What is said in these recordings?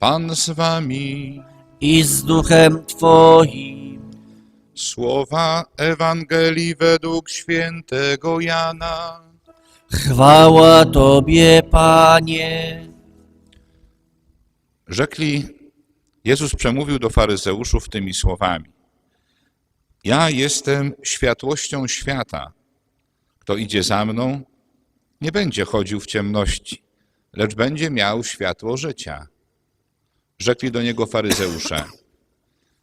Pan z wami. i z duchem Twoim. Słowa Ewangelii według świętego Jana. Chwała Tobie, Panie. Rzekli, Jezus przemówił do faryzeuszów tymi słowami. Ja jestem światłością świata. Kto idzie za mną, nie będzie chodził w ciemności, lecz będzie miał światło życia. Rzekli do niego faryzeusze.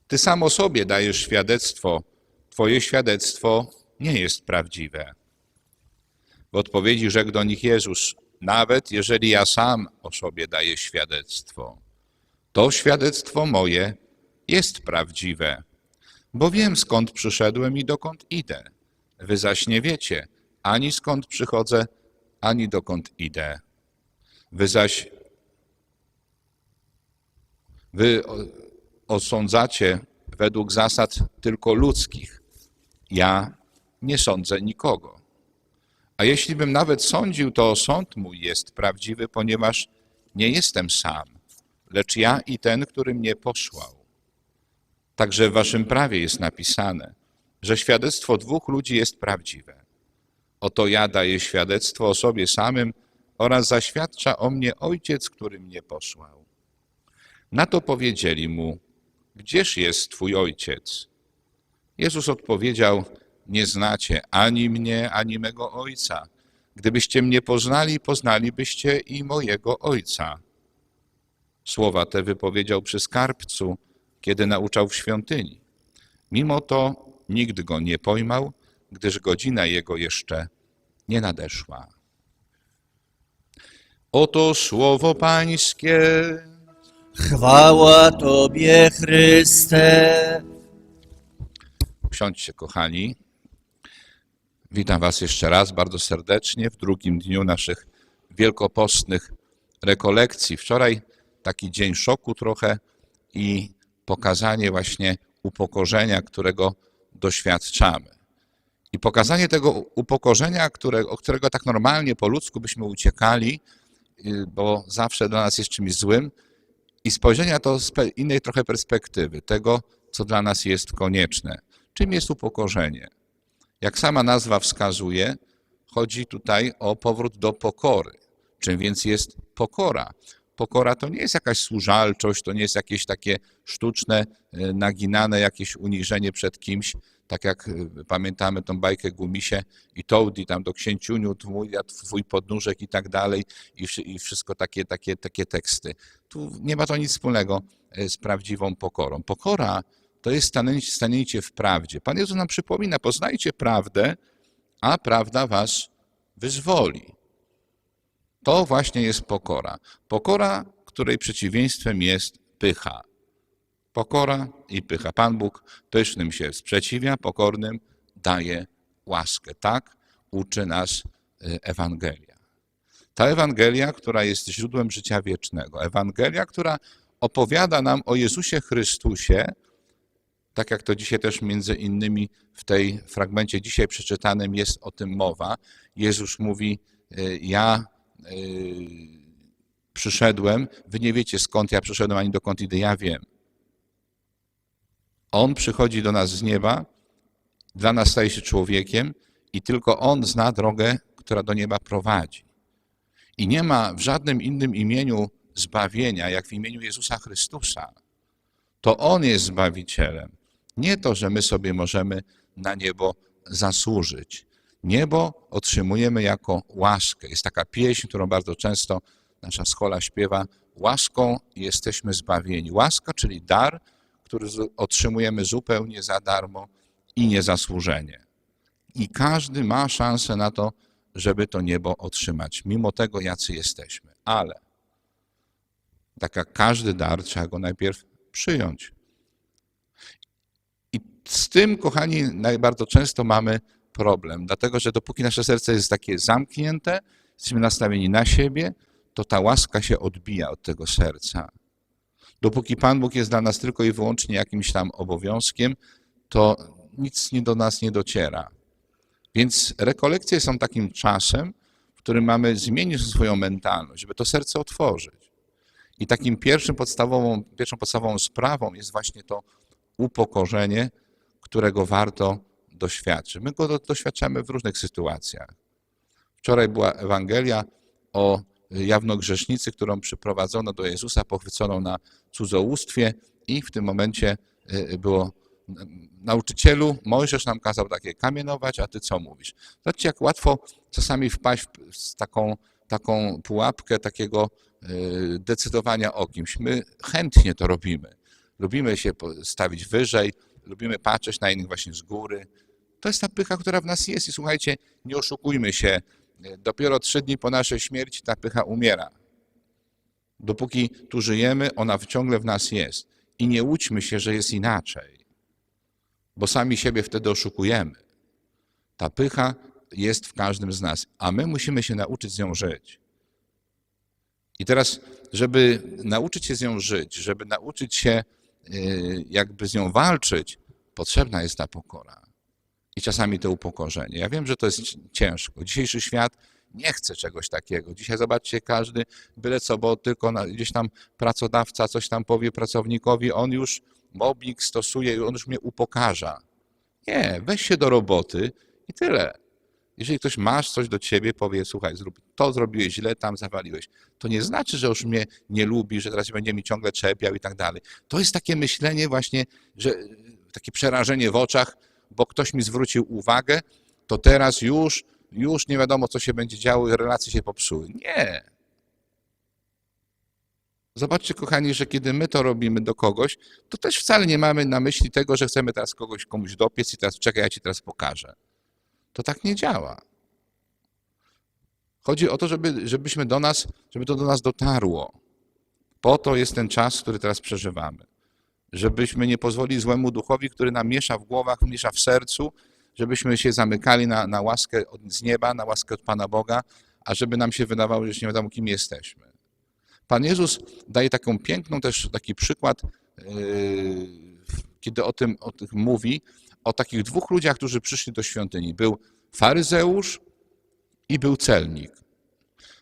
Ty sam o sobie dajesz świadectwo, twoje świadectwo nie jest prawdziwe. W odpowiedzi rzekł do nich Jezus, nawet jeżeli ja sam o sobie daję świadectwo, to świadectwo moje jest prawdziwe, bo wiem skąd przyszedłem i dokąd idę. Wy zaś nie wiecie ani skąd przychodzę, ani dokąd idę. Wy zaś wy osądzacie według zasad tylko ludzkich. Ja nie sądzę nikogo. A jeśli bym nawet sądził, to sąd mój jest prawdziwy, ponieważ nie jestem sam, lecz ja i ten, który mnie posłał. Także w waszym prawie jest napisane, że świadectwo dwóch ludzi jest prawdziwe. Oto ja daję świadectwo o sobie samym oraz zaświadcza o mnie Ojciec, który mnie posłał. Na to powiedzieli mu, gdzież jest twój Ojciec? Jezus odpowiedział, nie znacie ani mnie, ani mego Ojca. Gdybyście mnie poznali, poznalibyście i mojego Ojca. Słowa te wypowiedział przy skarbcu, kiedy nauczał w świątyni. Mimo to nikt go nie pojmał, gdyż godzina jego jeszcze nie nadeszła. Oto słowo Pańskie. Chwała Tobie, Chryste. Usiądźcie, kochani. Witam Was jeszcze raz bardzo serdecznie w drugim dniu naszych wielkopostnych rekolekcji. Wczoraj taki dzień szoku trochę i pokazanie właśnie upokorzenia, którego doświadczamy. I pokazanie tego upokorzenia, które, o którego tak normalnie po ludzku byśmy uciekali, y, bo zawsze dla nas jest czymś złym, i spojrzenia to z innej trochę perspektywy, tego, co dla nas jest konieczne. Czym jest upokorzenie? Jak sama nazwa wskazuje, chodzi tutaj o powrót do pokory. Czym więc jest pokora? Pokora to nie jest jakaś służalczość, to nie jest jakieś takie sztuczne, e, naginane jakieś uniżenie przed kimś, tak jak e, pamiętamy tą bajkę Gumisie i Toady, tam do księciuniu, a twój podnóżek i tak dalej i, i wszystko takie, takie, takie teksty. Tu nie ma to nic wspólnego e, z prawdziwą pokorą. Pokora to jest stanięcie w prawdzie. Pan Jezus nam przypomina, poznajcie prawdę, a prawda was wyzwoli. To właśnie jest pokora. Pokora, której przeciwieństwem jest pycha. Pokora i pycha. Pan Bóg pysznym się sprzeciwia, pokornym daje łaskę. Tak uczy nas y, Ewangelia. Ta Ewangelia, która jest źródłem życia wiecznego. Ewangelia, która opowiada nam o Jezusie Chrystusie, tak jak to dzisiaj też między innymi w tej fragmencie dzisiaj przeczytanym jest o tym mowa. Jezus mówi, y, ja y, przyszedłem, wy nie wiecie skąd ja przyszedłem, ani dokąd idę, ja wiem. On przychodzi do nas z nieba, dla nas staje się człowiekiem i tylko On zna drogę, która do nieba prowadzi. I nie ma w żadnym innym imieniu zbawienia, jak w imieniu Jezusa Chrystusa. To On jest Zbawicielem. Nie to, że my sobie możemy na niebo zasłużyć. Niebo otrzymujemy jako łaskę. Jest taka pieśń, którą bardzo często nasza schola śpiewa. Łaską jesteśmy zbawieni. Łaska, czyli dar, który otrzymujemy zupełnie za darmo i niezasłużenie. I każdy ma szansę na to, żeby to niebo otrzymać, mimo tego, jacy jesteśmy. Ale tak jak każdy dar, trzeba go najpierw przyjąć. I z tym, kochani, bardzo często mamy problem, dlatego że dopóki nasze serce jest takie zamknięte, jesteśmy nastawieni na siebie, to ta łaska się odbija od tego serca. Dopóki Pan Bóg jest dla nas tylko i wyłącznie jakimś tam obowiązkiem, to nic nie do nas nie dociera. Więc rekolekcje są takim czasem, w którym mamy zmienić swoją mentalność, żeby to serce otworzyć. I takim pierwszym podstawową, pierwszą podstawową sprawą jest właśnie to upokorzenie, którego warto doświadczyć. My go do- doświadczamy w różnych sytuacjach. Wczoraj była Ewangelia o jawnogrzesznicy, którą przyprowadzono do Jezusa, pochwyconą na cudzołóstwie i w tym momencie y, było nauczycielu, Mojżesz nam kazał takie kamienować, a ty co mówisz? Zobaczcie, jak łatwo czasami wpaść w taką, taką pułapkę takiego y, decydowania o kimś. My chętnie to robimy. Lubimy się stawić wyżej, lubimy patrzeć na innych właśnie z góry. To jest ta pycha, która w nas jest i słuchajcie, nie oszukujmy się, dopiero trzy dni po naszej śmierci ta pycha umiera. Dopóki tu żyjemy, ona ciągle w nas jest. I nie łudźmy się, że jest inaczej, bo sami siebie wtedy oszukujemy. Ta pycha jest w każdym z nas, a my musimy się nauczyć z nią żyć. I teraz, żeby nauczyć się z nią żyć, żeby nauczyć się y, jakby z nią walczyć, potrzebna jest ta pokora. I czasami to upokorzenie. Ja wiem, że to jest ciężko. Dzisiejszy świat nie chce czegoś takiego. Dzisiaj zobaczcie, każdy byle co, bo tylko gdzieś tam pracodawca coś tam powie pracownikowi, on już mobbing stosuje, on już mnie upokarza. Nie, weź się do roboty i tyle. Jeżeli ktoś masz coś do ciebie, powie, słuchaj, zrób, to zrobiłeś źle, tam zawaliłeś. To nie znaczy, że już mnie nie lubi, że teraz będzie mi ciągle czepiał i tak dalej. To jest takie myślenie właśnie, że takie przerażenie w oczach, bo ktoś mi zwrócił uwagę, to teraz już, już nie wiadomo, co się będzie działo i relacje się popsuły. Nie. Zobaczcie, kochani, że kiedy my to robimy do kogoś, to też wcale nie mamy na myśli tego, że chcemy teraz kogoś komuś dopiec i teraz czekaj, ja ci teraz pokażę. To tak nie działa. Chodzi o to, żeby, żebyśmy do nas, żeby to do nas dotarło. Po to jest ten czas, który teraz przeżywamy. Żebyśmy nie pozwolili złemu duchowi, który nam miesza w głowach, miesza w sercu, żebyśmy się zamykali na, na łaskę z nieba, na łaskę od Pana Boga, a żeby nam się wydawało, że już nie wiadomo, kim jesteśmy. Pan Jezus daje taką piękną też taki przykład, yy, kiedy o tym, o tym mówi, o takich dwóch ludziach, którzy przyszli do świątyni. Był faryzeusz i był celnik.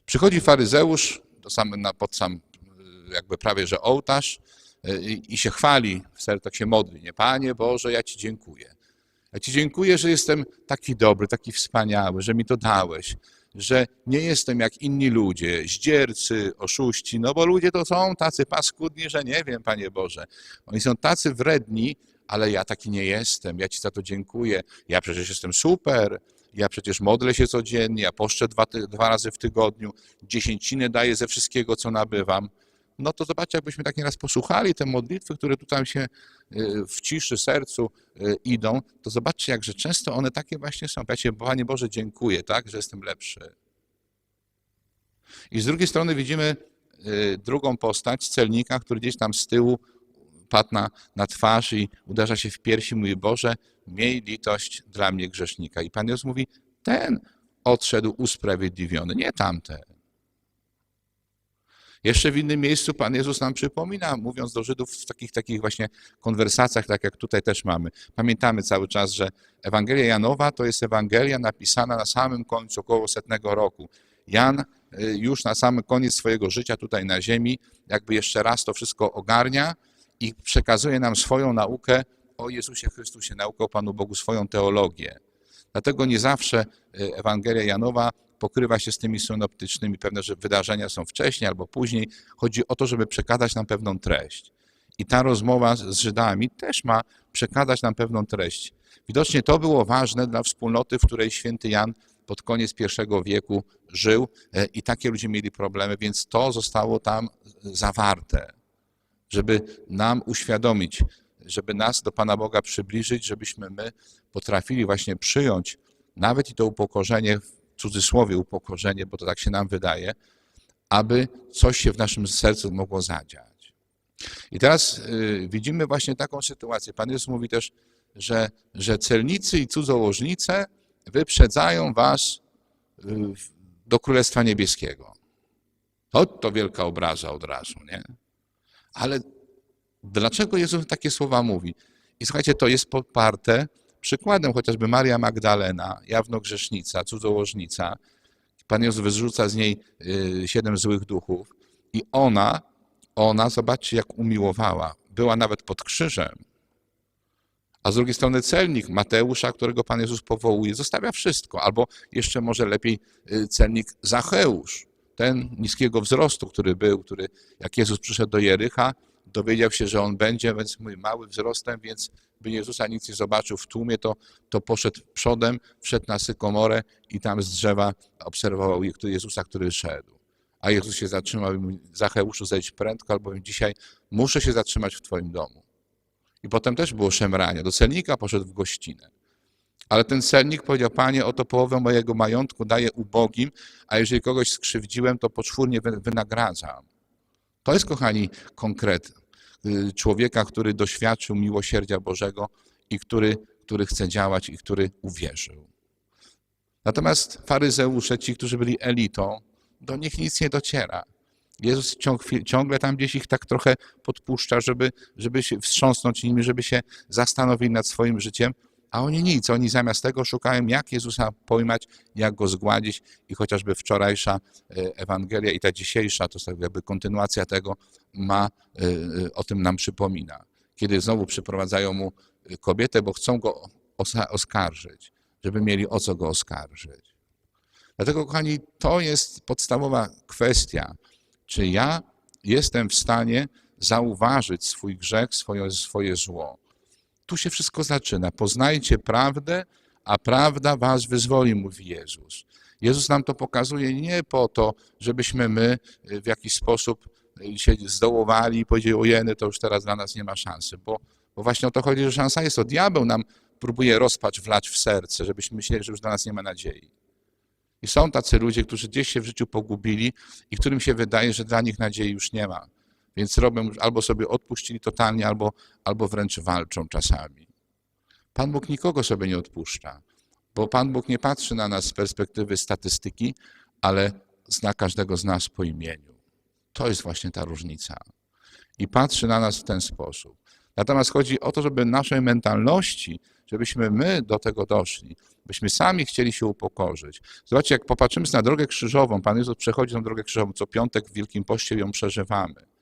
Przychodzi faryzeusz do sam, na, pod sam yy, jakby prawie, że ołtarz yy, i, i się chwali, w sercu tak się modli, nie? Panie Boże, ja Ci dziękuję. Ja Ci dziękuję, że jestem taki dobry, taki wspaniały, że mi to dałeś, że nie jestem jak inni ludzie, zdziercy, oszuści, no bo ludzie to są tacy paskudni, że nie wiem, Panie Boże. Oni są tacy wredni, ale ja taki nie jestem, ja Ci za to dziękuję. Ja przecież jestem super, ja przecież modlę się codziennie, ja poszczę dwa, dwa razy w tygodniu, dziesięciny daję ze wszystkiego, co nabywam. No to zobaczcie, jakbyśmy tak nieraz posłuchali te modlitwy, które tutaj się y, w ciszy sercu y, idą, to zobaczcie, jakże często one takie właśnie są. Ci, Panie Boże, dziękuję, tak, że jestem lepszy. I z drugiej strony widzimy y, drugą postać, celnika, który gdzieś tam z tyłu padł na, na twarz i uderza się w piersi, mówi, Boże, miej litość dla mnie grzesznika. I Pan Jezus mówi, ten odszedł usprawiedliwiony, nie tamten. Jeszcze w innym miejscu Pan Jezus nam przypomina, mówiąc do Żydów w takich, takich właśnie konwersacjach, tak jak tutaj też mamy. Pamiętamy cały czas, że Ewangelia Janowa to jest Ewangelia napisana na samym końcu, około setnego roku. Jan y, już na sam koniec swojego życia tutaj na ziemi, jakby jeszcze raz to wszystko ogarnia i przekazuje nam swoją naukę o Jezusie Chrystusie, naukę o Panu Bogu, swoją teologię. Dlatego nie zawsze y, Ewangelia Janowa pokrywa się z tymi synoptycznymi, pewne że wydarzenia są wcześniej albo później. Chodzi o to, żeby przekazać nam pewną treść. I ta rozmowa z Żydami też ma przekazać nam pewną treść. Widocznie to było ważne dla wspólnoty, w której święty Jan pod koniec pierwszego wieku żył e, i takie ludzie mieli problemy, więc to zostało tam zawarte, żeby nam uświadomić, żeby nas do Pana Boga przybliżyć, żebyśmy my potrafili właśnie przyjąć nawet i to upokorzenie, cudzysłowie upokorzenie, bo to tak się nam wydaje, aby coś się w naszym sercu mogło zadziać. I teraz y, widzimy właśnie taką sytuację. Pan Jezus mówi też, że, że celnicy i cudzołożnice wyprzedzają was y, do Królestwa Niebieskiego. To, to wielka obraza od razu, nie? Ale dlaczego Jezus takie słowa mówi? I słuchajcie, to jest poparte przykładem chociażby Maria Magdalena, jawnogrzesznica, cudzołożnica. Pan Jezus wyrzuca z niej y, siedem złych duchów i ona ona, zobaczcie, jak umiłowała. Była nawet pod krzyżem. A z drugiej strony celnik Mateusza, którego Pan Jezus powołuje, zostawia wszystko. Albo jeszcze może lepiej y, celnik Zacheusz, ten niskiego wzrostu, który był, który jak Jezus przyszedł do Jericha, dowiedział się, że on będzie, więc mój mały wzrostem, więc by Jezusa nic nie zobaczył w tłumie, to, to poszedł przodem, wszedł na sykomorę i tam z drzewa obserwował Jezusa, który szedł. A Jezus się zatrzymał i mówi, Zacheuszu, zejdź prędko, albowiem dzisiaj muszę się zatrzymać w Twoim domu. I potem też było szemranie. Do celnika poszedł w gościnę. Ale ten celnik powiedział, panie, oto połowę mojego majątku daję ubogim, a jeżeli kogoś skrzywdziłem, to poczwórnie wy- wynagradzam. To jest, kochani, konkret człowieka, który doświadczył miłosierdzia Bożego i który, który chce działać i który uwierzył. Natomiast faryzeusze, ci, którzy byli elitą, do nich nic nie dociera. Jezus ciąg- ciągle tam gdzieś ich tak trochę podpuszcza, żeby, żeby się wstrząsnąć nimi, żeby się zastanowili nad swoim życiem, a oni nic. Oni zamiast tego szukają, jak Jezusa pojmać, jak go zgładzić i chociażby wczorajsza e, Ewangelia i ta dzisiejsza, to jest tak jakby kontynuacja tego, ma, e, e, o tym nam przypomina. Kiedy znowu przyprowadzają mu kobietę, bo chcą go oskarżyć, żeby mieli o co go oskarżyć. Dlatego, kochani, to jest podstawowa kwestia. Czy ja jestem w stanie zauważyć swój grzech, swoje, swoje zło? Tu się wszystko zaczyna. Poznajcie prawdę, a prawda was wyzwoli, mówi Jezus. Jezus nam to pokazuje nie po to, żebyśmy my y, w jakiś sposób y, się zdołowali i powiedzieli, ojeny, to już teraz dla nas nie ma szansy, bo, bo właśnie o to chodzi, że szansa jest. To diabeł nam próbuje rozpacz wlać w serce, żebyśmy myśleli, że już dla nas nie ma nadziei. I są tacy ludzie, którzy gdzieś się w życiu pogubili i którym się wydaje, że dla nich nadziei już nie ma. Więc robią, albo sobie odpuścili totalnie, albo, albo wręcz walczą czasami. Pan Bóg nikogo sobie nie odpuszcza, bo Pan Bóg nie patrzy na nas z perspektywy statystyki, ale zna każdego z nas po imieniu. To jest właśnie ta różnica. I patrzy na nas w ten sposób. Natomiast chodzi o to, żeby naszej mentalności, żebyśmy my do tego doszli, byśmy sami chcieli się upokorzyć. Zobaczcie, jak popatrzymy na drogę krzyżową, Pan Jezus przechodzi tą drogę krzyżową, co piątek w Wielkim Poście ją przeżywamy.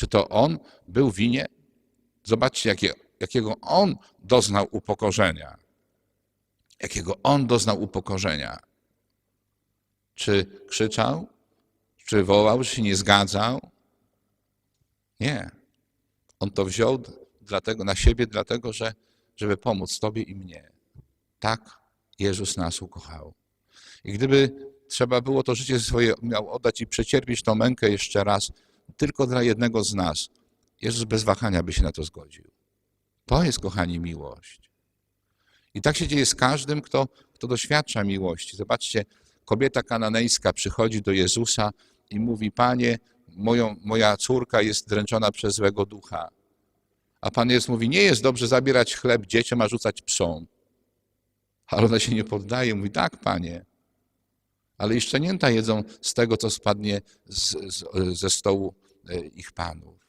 Czy to On był winie? Zobaczcie, jakie, jakiego On doznał upokorzenia. Jakiego On doznał upokorzenia. Czy krzyczał? Czy wołał, że się nie zgadzał? Nie. On to wziął dlatego, na siebie, dlatego, że, żeby pomóc Tobie i mnie. Tak Jezus nas ukochał. I gdyby trzeba było to życie swoje miał oddać i przecierpieć tą mękę jeszcze raz, tylko dla jednego z nas, Jezus bez wahania by się na to zgodził. To jest, kochani, miłość. I tak się dzieje z każdym, kto, kto doświadcza miłości. Zobaczcie, kobieta kananejska przychodzi do Jezusa i mówi, Panie, moją, moja córka jest dręczona przez złego ducha. A Pan Jezus mówi, nie jest dobrze zabierać chleb dzieciom, a rzucać psom. Ale ona się nie poddaje, mówi, tak, Panie. Ale i szczenięta jedzą z tego, co spadnie z, z, ze stołu ich panów.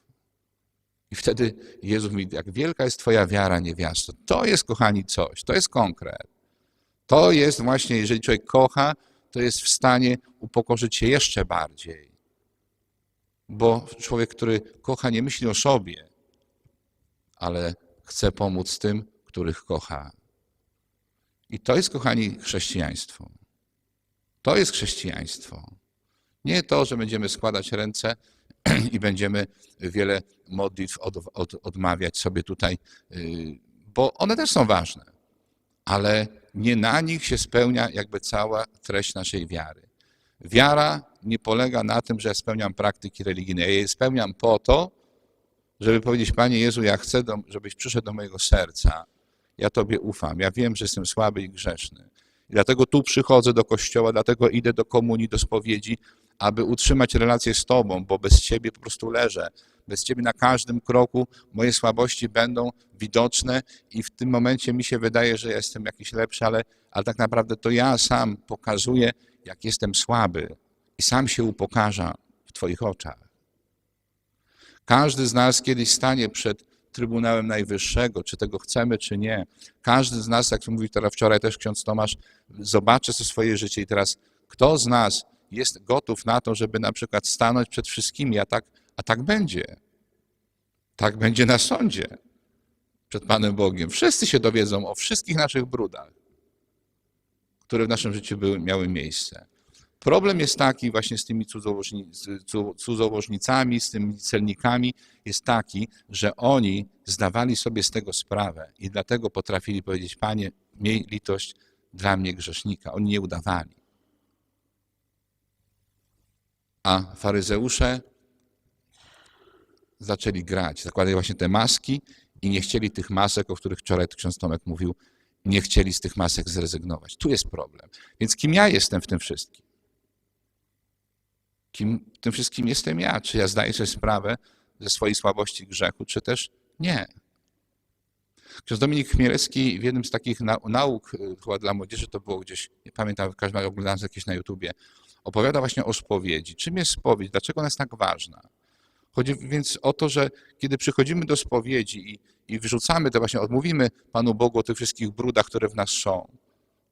I wtedy Jezus mówi, jak wielka jest Twoja wiara, niewiasto. To jest, kochani, coś, to jest konkret. To jest właśnie, jeżeli człowiek kocha, to jest w stanie upokorzyć się jeszcze bardziej. Bo człowiek, który kocha, nie myśli o sobie, ale chce pomóc tym, których kocha. I to jest, kochani, chrześcijaństwo. To jest chrześcijaństwo. Nie to, że będziemy składać ręce i będziemy wiele modlitw od, od, odmawiać sobie tutaj, yy, bo one też są ważne, ale nie na nich się spełnia jakby cała treść naszej wiary. Wiara nie polega na tym, że spełniam praktyki religijne. Ja je spełniam po to, żeby powiedzieć, Panie Jezu, ja chcę, do, żebyś przyszedł do mojego serca. Ja Tobie ufam. Ja wiem, że jestem słaby i grzeszny. I dlatego tu przychodzę do kościoła, dlatego idę do komunii, do spowiedzi, aby utrzymać relację z Tobą, bo bez Ciebie po prostu leżę. Bez Ciebie na każdym kroku moje słabości będą widoczne i w tym momencie mi się wydaje, że jestem jakiś lepszy, ale, ale tak naprawdę to ja sam pokazuję, jak jestem słaby i sam się upokarza w Twoich oczach. Każdy z nas kiedyś stanie przed Trybunałem Najwyższego, czy tego chcemy, czy nie. Każdy z nas, jak mówił teraz wczoraj też ksiądz Tomasz, zobaczy to swoje życie i teraz kto z nas jest gotów na to, żeby na przykład stanąć przed wszystkimi, a tak, A tak będzie. Tak będzie na sądzie przed Panem Bogiem. Wszyscy się dowiedzą o wszystkich naszych brudach, które w naszym życiu były, miały miejsce. Problem jest taki właśnie z tymi cudzołożnicami, z tymi celnikami, jest taki, że oni zdawali sobie z tego sprawę i dlatego potrafili powiedzieć, Panie, miej litość dla mnie grzesznika. Oni nie udawali. A faryzeusze zaczęli grać, zakładali właśnie te maski i nie chcieli tych masek, o których wczoraj ksiądz Tomek mówił, nie chcieli z tych masek zrezygnować. Tu jest problem. Więc kim ja jestem w tym wszystkim? Kim tym wszystkim jestem ja? Czy ja zdaję sobie sprawę ze swojej słabości grzechu, czy też nie? Ksiądz Dominik Chmielewski w jednym z takich nau- nauk, y, chyba dla młodzieży, to było gdzieś, nie pamiętam, w każdym razie oglądałem jakieś na YouTubie, opowiada właśnie o spowiedzi. Czym jest spowiedź? Dlaczego ona jest tak ważna? Chodzi więc o to, że kiedy przychodzimy do spowiedzi i, i wyrzucamy to właśnie, odmówimy Panu Bogu o tych wszystkich brudach, które w nas są,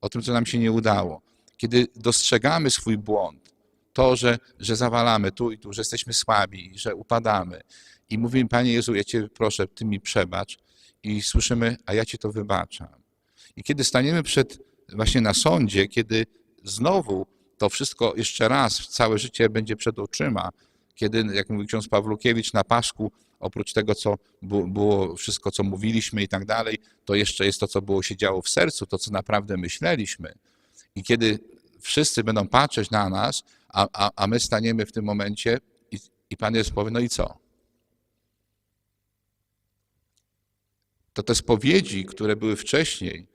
o tym, co nam się nie udało, kiedy dostrzegamy swój błąd, to, że, że zawalamy tu i tu, że jesteśmy słabi, że upadamy i mówimy, Panie Jezu, ja Cię proszę, Ty mi przebacz i słyszymy, a ja Ci to wybaczam. I kiedy staniemy przed, właśnie na sądzie, kiedy znowu to wszystko jeszcze raz, całe życie będzie przed oczyma, kiedy, jak mówi ksiądz Pawlukiewicz na Paszku, oprócz tego, co było, wszystko, co mówiliśmy i tak dalej, to jeszcze jest to, co było się działo w sercu, to, co naprawdę myśleliśmy. I kiedy wszyscy będą patrzeć na nas, a, a, a my staniemy w tym momencie i, i Pan Jezus powie, no i co? To te spowiedzi, które były wcześniej,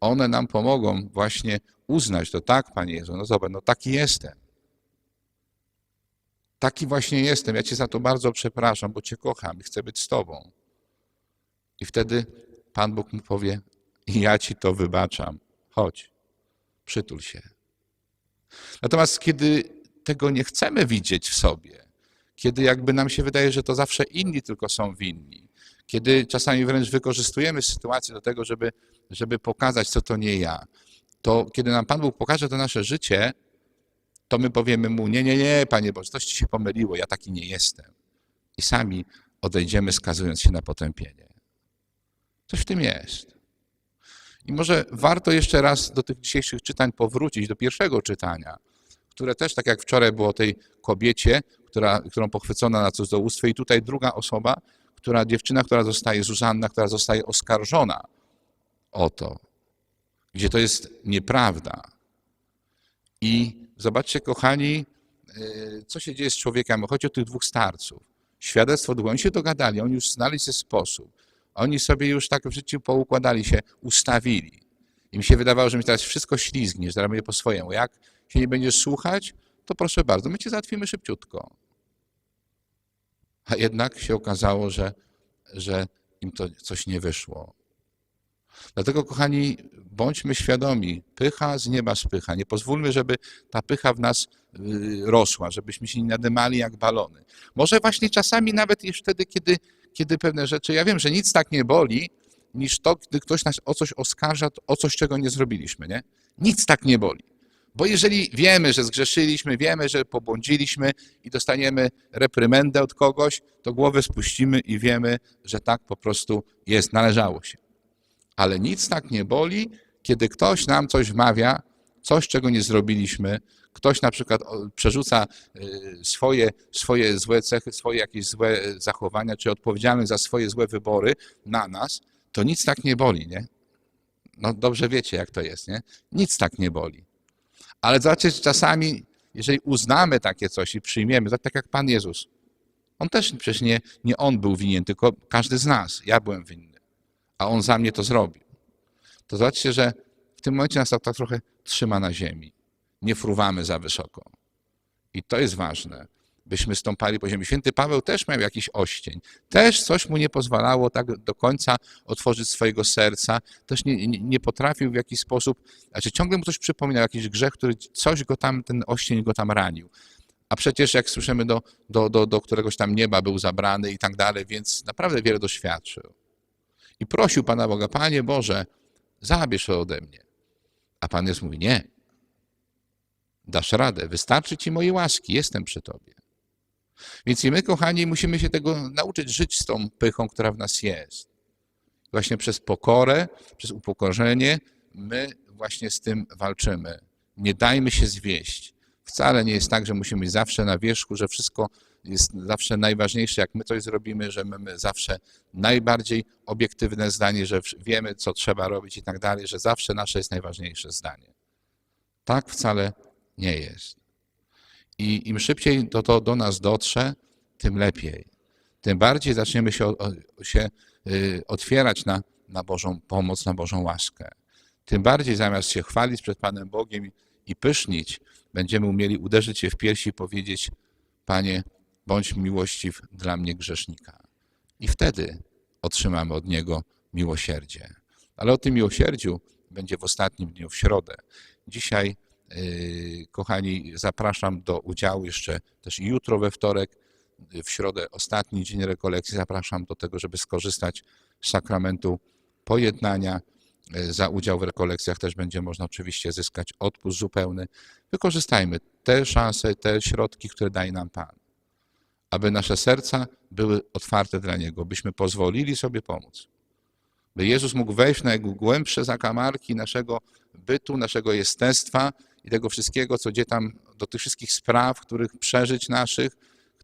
one nam pomogą właśnie uznać to tak, Panie Jezu, no zobacz, no taki jestem. Taki właśnie jestem. Ja Cię za to bardzo przepraszam, bo Cię kocham i chcę być z Tobą. I wtedy Pan Bóg mu powie: Ja Ci to wybaczam. Chodź, przytul się. Natomiast kiedy tego nie chcemy widzieć w sobie, kiedy jakby nam się wydaje, że to zawsze inni tylko są winni, kiedy czasami wręcz wykorzystujemy sytuację do tego, żeby, żeby pokazać, co to nie ja, to kiedy nam Pan Bóg pokaże to nasze życie, to my powiemy mu, nie, nie, nie, Panie Boże, coś Ci się pomyliło, ja taki nie jestem. I sami odejdziemy, skazując się na potępienie. Coś w tym jest. I może warto jeszcze raz do tych dzisiejszych czytań powrócić, do pierwszego czytania, które też, tak jak wczoraj było o tej kobiecie, która, którą pochwycono na cudzołóstwie i tutaj druga osoba, która, dziewczyna, która zostaje, Zuzanna, która zostaje oskarżona o to, gdzie to jest nieprawda. I zobaczcie, kochani, yy, co się dzieje z człowiekiem. Chodzi o tych dwóch starców. Świadectwo długo. Oni się dogadali, oni już znali sobie sposób. Oni sobie już tak w życiu poukładali się, ustawili. I mi się wydawało, że mi teraz wszystko ślizgnie, że będzie po swojemu. Jak się nie będziesz słuchać, to proszę bardzo, my cię załatwimy szybciutko. A jednak się okazało, że, że im to coś nie wyszło. Dlatego, kochani, bądźmy świadomi, pycha z nieba spycha. Nie pozwólmy, żeby ta pycha w nas y, rosła, żebyśmy się nie nadymali jak balony. Może właśnie czasami nawet już wtedy, kiedy, kiedy pewne rzeczy, ja wiem, że nic tak nie boli, niż to, gdy ktoś nas o coś oskarża, o coś, czego nie zrobiliśmy, nie? Nic tak nie boli. Bo jeżeli wiemy, że zgrzeszyliśmy, wiemy, że pobłądziliśmy i dostaniemy reprymendę od kogoś, to głowę spuścimy i wiemy, że tak po prostu jest, należało się. Ale nic tak nie boli, kiedy ktoś nam coś wmawia, coś, czego nie zrobiliśmy, ktoś na przykład przerzuca y, swoje, swoje złe cechy, swoje jakieś złe zachowania, czy odpowiedzialność za swoje złe wybory na nas, to nic tak nie boli, nie? No dobrze wiecie, jak to jest, nie? Nic tak nie boli. Ale zobaczcie, czasami, jeżeli uznamy takie coś i przyjmiemy, tak jak Pan Jezus, On też przecież nie, nie On był winien, tylko każdy z nas, ja byłem winny, a On za mnie to zrobił. To zobaczcie, że w tym momencie nas to tak trochę trzyma na ziemi. Nie fruwamy za wysoko. I to jest ważne, byśmy stąpali po ziemi. Święty Paweł też miał jakiś oścień. Też coś mu nie pozwalało tak do końca otworzyć swojego serca. Też nie, nie, nie potrafił w jakiś sposób, znaczy ciągle mu coś przypominał, jakiś grzech, który coś go tam, ten oścień go tam ranił. A przecież jak słyszymy, do, do, do, do któregoś tam nieba był zabrany i tak dalej, więc naprawdę wiele doświadczył. I prosił Pana Boga, Panie Boże, zabierz to ode mnie. A Pan Jezus mówi, nie. Dasz radę, wystarczy Ci mojej łaski, jestem przy Tobie. Więc i my, kochani, musimy się tego nauczyć żyć z tą pychą, która w nas jest. Właśnie przez pokorę, przez upokorzenie my właśnie z tym walczymy. Nie dajmy się zwieść. Wcale nie jest tak, że musimy być zawsze na wierzchu, że wszystko jest zawsze najważniejsze, jak my coś zrobimy, że mamy zawsze najbardziej obiektywne zdanie, że wiemy, co trzeba robić i tak dalej, że zawsze nasze jest najważniejsze zdanie. Tak wcale nie jest. I im szybciej to, to do nas dotrze, tym lepiej. Tym bardziej zaczniemy się, się y, otwierać na, na Bożą pomoc, na Bożą łaskę. Tym bardziej zamiast się chwalić przed Panem Bogiem i pysznić, będziemy umieli uderzyć się w piersi i powiedzieć: Panie, bądź miłościw dla mnie grzesznika. I wtedy otrzymamy od Niego miłosierdzie. Ale o tym miłosierdziu będzie w ostatnim dniu, w środę. Dzisiaj, yy, kochani, zapraszam do udziału jeszcze też jutro we wtorek, w środę, ostatni dzień rekolekcji. Zapraszam do tego, żeby skorzystać z sakramentu pojednania. Yy, Za udział w rekolekcjach też będzie można oczywiście zyskać odpust zupełny. Wykorzystajmy te szanse, te środki, które daje nam Pan aby nasze serca były otwarte dla Niego, byśmy pozwolili sobie pomóc. By Jezus mógł wejść na najgłębsze zakamarki naszego bytu, naszego jestestwa i tego wszystkiego, co gdzie tam, do tych wszystkich spraw, których przeżyć naszych,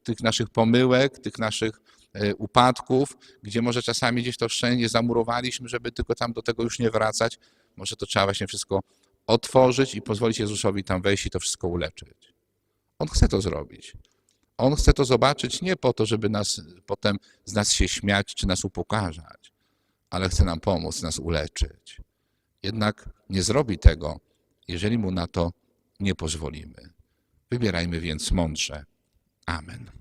tych naszych pomyłek, tych naszych e, upadków, gdzie może czasami gdzieś to wszędzie zamurowaliśmy, żeby tylko tam do tego już nie wracać. Może to trzeba właśnie wszystko otworzyć i pozwolić Jezusowi tam wejść i to wszystko uleczyć. On chce to zrobić. On chce to zobaczyć nie po to, żeby nas potem z nas się śmiać czy nas upokarzać, ale chce nam pomóc, nas uleczyć. Jednak nie zrobi tego, jeżeli mu na to nie pozwolimy. Wybierajmy więc mądrze. Amen.